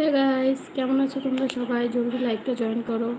Hey guys কেমন আছো তোমরা সবাই? জলদি লাইভটা জয়েন করো।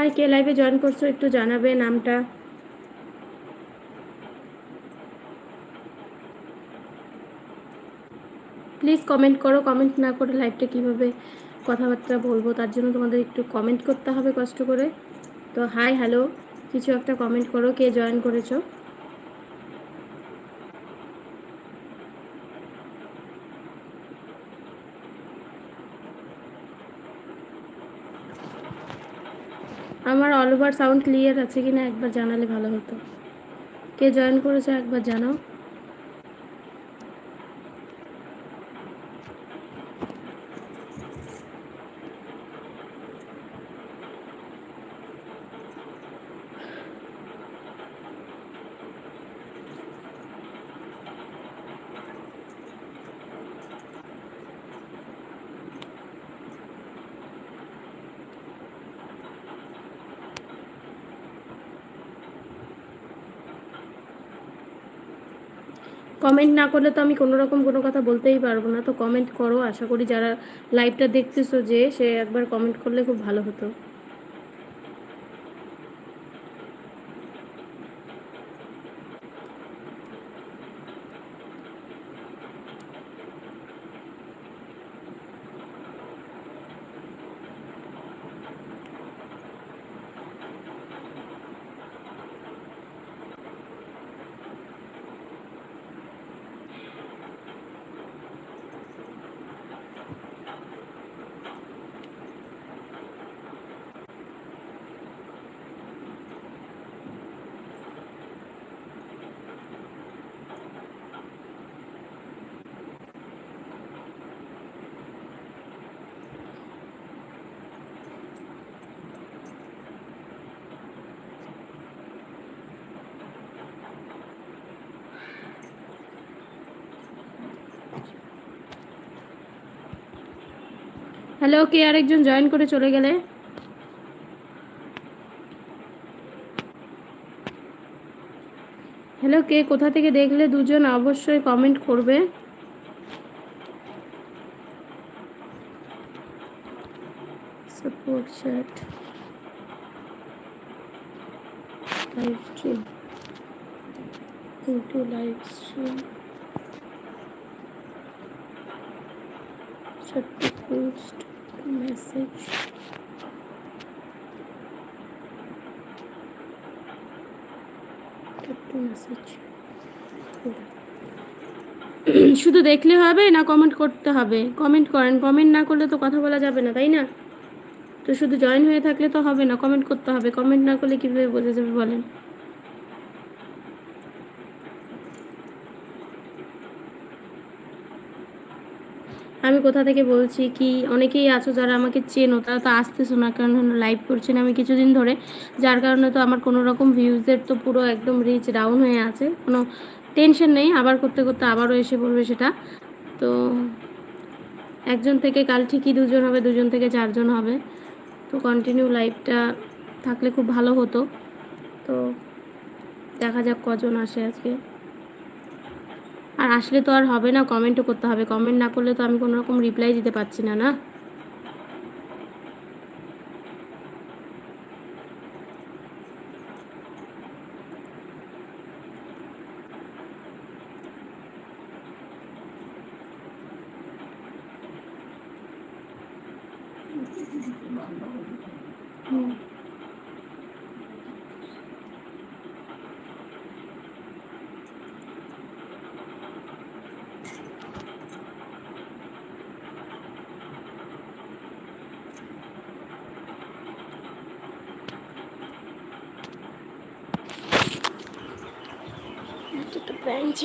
হাই কে লাইভে জয়েন করছ একটু জানাবে নামটা? প্লিজ কমেন্ট করো কমেন্ট না করে লাইভটা কীভাবে কথাবার্তা বলব, তার জন্য তোমাদের একটু কমেন্ট করতে হবে কষ্ট করে। তো হাই হ্যালো কিছু একটা কমেন্ট করো, কে জয়েন করেছ? আমার অল ওভার সাউন্ড ক্লিয়ার আছে কিনা একবার জানালে ভালো হতো। কে জয়েন করেছে একবার জানাও। কমেন্ট না করলে তো আমি কোনো রকম কোনো কথা বলতেই পারব না। তো কমেন্ট করো, আশা করি যারা লাইভটা দেখতেছো যে, সে একবার কমেন্ট করলে খুব ভালো হতো। হ্যালো, কে আরেকজন জয়েন করে চলে গেলে? হ্যালো, কে কোথা থেকে দেখলে দুজন অবশ্যই কমেন্ট করবে। Support live stream post message message শুধু দেখলে হবে না কমেন্ট করতে হবে? কমেন্ট করেন। কমেন্ট না করলে তো কথা বলা যাবে না, তাই না? তো শুধু জয়েন হয়ে থাকলে তো হবে না কমেন্ট করতে হবে। কমেন্ট না করলে কীভাবে বোঝা যাবে বলেন? আমি কোথা থেকে বলছি কি? অনেকেই আছো যারা আমাকে চেনো, তারা তো আসতেছো না, কারণ লাইভ করছি না। আমি কিছুদিন ধরে, যার কারণে তো আমার কোনো রকম ভিউজের তো পুরো একদম রিচ ডাউন হয়ে আছে। কোনো টেনশন নেই, আবার করতে করতে আবারও এসে বলবে সেটা। তো একজন থেকে কাল ঠিকই দুজন হবে, দুজন থেকে চারজন হবে। তো কন্টিনিউ লাইভটা থাকলে খুব ভালো হতো। তো দেখা যাক কজন আসে আজকে। আর আসলে তো আর হবে না কমেন্টও করতে হবে। কমেন্ট না করলে তো আমি কোনো রকম রিপ্লাই দিতে পারছি না না? হুম। bence.